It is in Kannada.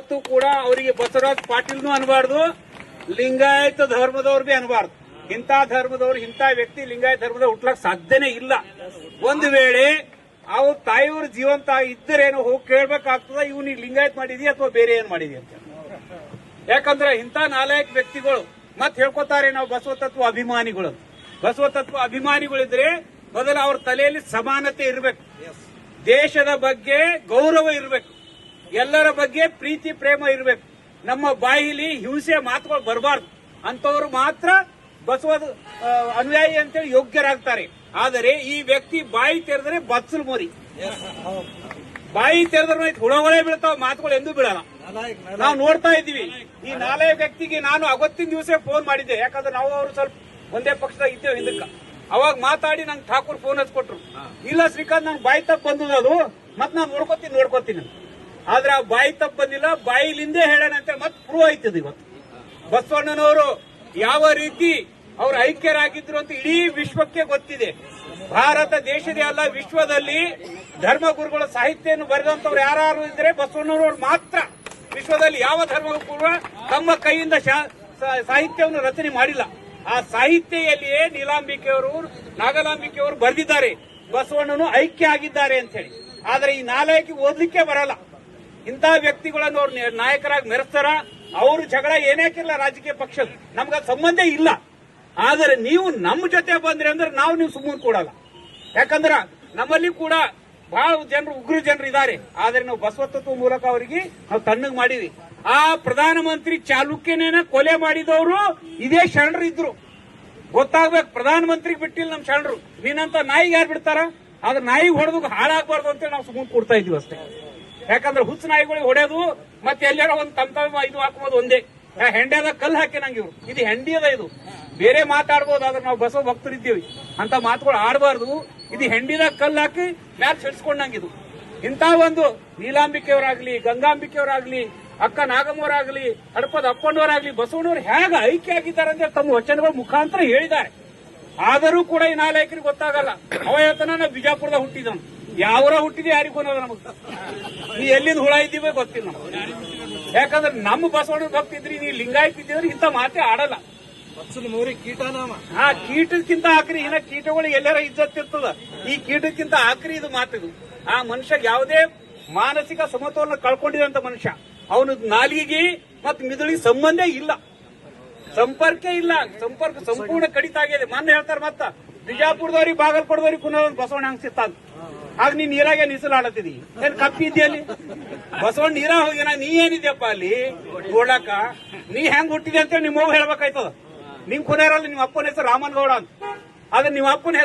ಯಾವತ್ತೂ ಕೂಡ ಅವರಿಗೆ ಬಸವರಾಜ್ ಪಾಟೀಲ್ನು ಅನ್ಬಾರ್ದು, ಲಿಂಗಾಯತ ಧರ್ಮದವ್ರು ಬಿ ಅನ್ಬಾರ್ದು. ಇಂಥ ಧರ್ಮದವ್ರು, ಇಂಥ ವ್ಯಕ್ತಿ ಲಿಂಗಾಯತ ಧರ್ಮದ ಹುಟ್ಲಕ್ ಸಾಧ್ಯನೇ ಇಲ್ಲ. ಒಂದು ವೇಳೆ ಅವ್ರ ತಾಯಿಯವರು ಜೀವಂತ ಇದ್ದರೇನೋ ಹೋಗಿ ಕೇಳ್ಬೇಕಾಗ್ತದ ಇವ್ನಿಗೆ ಲಿಂಗಾಯತ್ ಮಾಡಿದಿ ಅಥವಾ ಬೇರೆ ಏನ್ ಮಾಡಿದಿ ಅಂತ. ಯಾಕಂದ್ರೆ ಇಂಥ ನಾಲ್ಕ ವ್ಯಕ್ತಿಗಳು ಮತ್ ಹೇಳ್ಕೊತಾರೆ ನಾವು ಬಸವ ತತ್ವ ಅಭಿಮಾನಿಗಳು. ಬಸವ ತತ್ವ ಅಭಿಮಾನಿಗಳಿದ್ರೆ ಮೊದಲು ಅವ್ರ ತಲೆಯಲ್ಲಿ ಸಮಾನತೆ ಇರಬೇಕು. ದೇಶದ ಬಗ್ಗೆ ಗೌರವ ಇರಬೇಕು. ಎಲ್ಲರ ಬಗ್ಗೆ ಪ್ರೀತಿ, ಪ್ರೇಮ ಇರಬೇಕು. ನಮ್ಮ ಬಾಯಿಲಿ ಹಿಂಸೆ ಮಾತುಗಳು ಬರಬಾರ್ದು. ಅಂತವರು ಮಾತ್ರ ಬಸವ ಅನುಯಾಯಿ ಅಂತೇಳಿ ಯೋಗ್ಯರಾಗ್ತಾರೆ. ಆದರೆ ಈ ವ್ಯಕ್ತಿ ಬಾಯಿ ತೆರೆದ್ರೆ ಬತ್ಸಲ್ ಮೋರಿ. ಬಾಯಿ ತೆರೆದ್ರೆ ಹುಳಗಳೇ ಬೀಳ್ತಾವ ಮಾತುಗಳು ಎಂದೂ ಬೀಳಲ್ಲ. ನಾವು ನೋಡ್ತಾ ಇದ್ದೀವಿ. ಈ ನಾಲ್ಕು ವ್ಯಕ್ತಿಗೆ ನಾನು ಅವತ್ತಿನ ದಿವಸ ಫೋನ್ ಮಾಡಿದ್ದೆ. ಯಾಕಂದ್ರೆ ನಾವು ಅವರು ಸ್ವಲ್ಪ ಒಂದೇ ಪಕ್ಷದಾಗ ಇದ್ದೇವೆ ಹಿಂದಕ್ಕ. ಅವಾಗ ಮಾತಾಡಿ ನಂಗೆ ಠಾಕೂರ್ ಫೋನ್ ಹಚ್ಕೊಟ್ರು ಇಲ್ಲ ಶ್ರೀಕಾಂತ್, ನಂಗೆ ಬಾಯಿ ತಪ್ಪ ಬಂದದ ಅದು. ಮತ್ ನಾನು ನೋಡ್ಕೊತೀನಿ ನೋಡ್ಕೊತೀನಿ. ಆದ್ರೆ ಆ ಬಾಯಿ ತಪ್ಪ ಬಂದಿಲ್ಲ, ಬಾಯಿಲಿಂದೇ ಹೇಳೋಣ ಅಂತ ಮತ್ತೆ ಪ್ರೂವ್ ಆಯ್ತದ ಇವತ್ತು. ಬಸವಣ್ಣನವರು ಯಾವ ರೀತಿ ಅವರು ಐಕ್ಯರಾಗಿದ್ರು ಅಂತ ಇಡೀ ವಿಶ್ವಕ್ಕೆ ಗೊತ್ತಿದೆ. ಭಾರತ ದೇಶದೇ ಅಲ್ಲ, ವಿಶ್ವದಲ್ಲಿ ಧರ್ಮಗುರುಗಳ ಸಾಹಿತ್ಯವನ್ನು ಬರೆದಂತವ್ರು ಯಾರು ಇದ್ರೆ ಬಸವಣ್ಣನವರು ಮಾತ್ರ ವಿಶ್ವದಲ್ಲಿ ಯಾವ ಧರ್ಮಗುರು ತಮ್ಮ ಕೈಯಿಂದ ಸಾಹಿತ್ಯವನ್ನು ರಚನೆ ಮಾಡಿಲ್ಲ. ಆ ಸಾಹಿತ್ಯದಲ್ಲಿಯೇ ನೀಲಾಂಬಿಕೆಯವರು, ನಾಗಲಾಂಬಿಕೆಯವರು ಬರೆದಿದ್ದಾರೆ. ಬಸವಣ್ಣನು ಐಕ್ಯ ಆಗಿದ್ದಾರೆ ಅಂತ ಹೇಳಿ. ಆದ್ರೆ ಈ ನಾಲಯಕ್ಕೆ ಓದಲಿಕ್ಕೆ ಬರಲ್ಲ. ಇಂಥ ವ್ಯಕ್ತಿಗಳನ್ನು ಅವ್ರು ನಾಯಕರಾಗಿ ಮೆರೆಸ್ತಾರ, ಅವರು ಜಗಳ ಏನಾಕಿಲ್ಲ ರಾಜಕೀಯ ಪಕ್ಷದ. ನಮ್ಗೆ ಸಂಬಂಧ ಇಲ್ಲ. ಆದರೆ ನೀವು ನಮ್ಮ ಜೊತೆ ಬಂದ್ರೆ ಅಂದ್ರೆ ನಾವು ನೀವು ಸುಮ್ಮನೆ ಕೊಡಲ್ಲ. ಯಾಕಂದ್ರ ನಮ್ಮಲ್ಲಿ ಕೂಡ ಬಹಳ ಜನರು, ಉಗ್ರ ಜನರು ಇದ್ದಾರೆ ಆದ್ರೆ ನಾವು ಬಸವತತ್ವ ಮೂಲಕ ಅವರಿಗೆ ನಾವು ತಣ್ಣಗ್ ಮಾಡಿವಿ. ಆ ಪ್ರಧಾನಮಂತ್ರಿ ಚಾಲುಕ್ಯನೇನ ಕೊಲೆ ಮಾಡಿದವರು ಇದೇ ಶರಣರು ಇದ್ರು. ಗೊತ್ತಾಗ್ಬೇಕು ಪ್ರಧಾನಮಂತ್ರಿ ಬಿಟ್ಟಿಲ್ಲ ನಮ್ ಶರಣರು. ನೀನಂತ ನಾಯಿಗೆ ಯಾರು ಬಿಡ್ತಾರ? ಆದ್ರೆ ನಾಯಿಗೆ ಹೊಡೆದು ಹಾಳಾಗಬಾರ್ದು ಅಂತೇಳಿ ನಾವು ಸುಮ್ಮನೆ ಕೊಡ್ತಾ ಇದೀವಿ ಅಷ್ಟೇ. ಯಾಕಂದ್ರೆ ಹುಚ್ಚ ನಾಯಿಗಳಿಗೆ ಹೊಡೆಯೋದು ಮತ್ತೆ ಎಲ್ಲಾರ ಒಂದು ತಮ್ಮ ಇದು ಹಾಕೋದು ಒಂದೇ. ಹೆಂಡೆದ ಕಲ್ಲು ಹಾಕಿ ನಂಗೆ ಇವ್ರು. ಇದು ಹೆಂಡಿ ಅದ ಇದು. ಬೇರೆ ಮಾತಾಡ್ಬೋದು, ಆದ್ರೆ ನಾವು ಬಸವ ಭಕ್ತರಿದ್ದೀವಿ ಅಂತ ಮಾತುಗಳು ಆಡಬಾರ್ದು. ಇದು ಹೆಂಡಿದ ಕಲ್ಲು ಹಾಕಿ ಮ್ಯಾಲ್ ಸಿಡ್ಸ್ಕೊಂಡಂಗಿದು ಇಂಥ ಒಂದು ನೀಲಾಂಬಿಕೆಯವರಾಗ್ಲಿ, ಗಂಗಾಂಬಿಕೆಯವರಾಗ್ಲಿ, ಅಕ್ಕ ನಾಗಮ್ಮವರಾಗ್ಲಿ, ಹಡಪದ ಅಪ್ಪಣ್ಣವರಾಗ್ಲಿ, ಬಸವಣ್ಣವ್ರು ಹೇಗೆ ಐಕ್ಯ ಆಗಿದ್ದಾರೆ ಅಂದ್ರೆ ತಮ್ಮ ವಚನಗಳ ಮುಖಾಂತರ ಹೇಳಿದ್ದಾರೆ. ಆದರೂ ಕೂಡ ಈ ನಾಲ್ಕರಿಗೆ ಗೊತ್ತಾಗಲ್ಲ. ಅವಯತನ ಬಿಜಾಪುರದ ಹುಟ್ಟಿದವನು. ಯಾವರ ಹುಟ್ಟಿದೆ ಯಾರಿಗೂ ಅನ್ನೋದು ನಮಗ್. ನೀ ಎಲ್ಲಿಂದ ಹುಳ ಇದ್ದೀವಿ ಗೊತ್ತಿಲ್ಲ ನಮ್ಗೆ. ಯಾಕಂದ್ರೆ ನಮ್ಮ ಬಸವಣ್ಣ ಭಕ್ತಿದ್ರಿ ನೀ ಲಿಂಗಾಯತ್ ಇದ್ದಿದ್ರೆ ಇಂಥ ಮಾತೇ ಆಡಲ್ಲ. ಹಾ ಮೋರಿ ಕೀಟನಾಮ. ಆ ಕೀಟಕ್ಕಿಂತ ಆಕ್ರಿ ಇನ್ನ ಕೀಟಗಳು ಎಲ್ಲರ ಇರ್ತದ. ಈ ಕೀಟಕ್ಕಿಂತ ಆಕ್ರಿ ಇದು ಮಾತಿದು ಆ ಮನುಷ್ಯ ಯಾವುದೇ ಮಾನಸಿಕ ಸಮತೋಲನ ಕಳ್ಕೊಂಡಿದಂತ ಮನುಷ್ಯ. ಅವನು ನಾಲಿಗೆಗೆ ಮತ್ತು ಮಿದುಳಿಗೆ ಸಂಬಂಧ ಇಲ್ಲ. ಸಂಪರ್ಕ ಇಲ್ಲ. ಸಂಪರ್ಕ ಸಂಪೂರ್ಣ ಕಡಿತ ಆಗಿದೆ. ಮೊನ್ನೆ ಹೇಳ್ತಾರೆ ಮತ್ತ ಬಿಜಾಪುರದವ್ರಿಗೆ ಬಾಗಲ್ಕೋಟದವ್ರಿಗೆ ಒಂದು ಬಸವಣ್ಣ ಹಂಗ್ ಸಿತ್ತಾನ ಆಗ ನೀನ್ ನೀರಾಗೆ ನಿಸಲಾಡತ್ತಿದಿ? ಏನ್ ಕಪ್ಪಿ ಇದ್ದಿ ಅಲ್ಲಿ? ಬಸವಣ್ಣ ನೀರ ಹೋಗಿನ ನೀ ಏನಿದ್ಯಪ್ಪ ಅಲ್ಲಿ? ನೋಡಾಕ ನೀ ಹೆಂಗ್ ಹುಟ್ಟಿದೆ ಅಂತ ನಿಮ್ಮ ಹೇಳ್ಬೇಕಾಯ್ತದ. ನಿಮ್ ಕುನೇರಲ್ಲಿ ನಿಮ್ಮ ಅಪ್ಪನ ಹೆಸರು ರಾಮನ್ ಗೌಡ ಅಂತ. ಆದ್ರೆ ನಿಮ್ಮ ಅಪ್ಪನ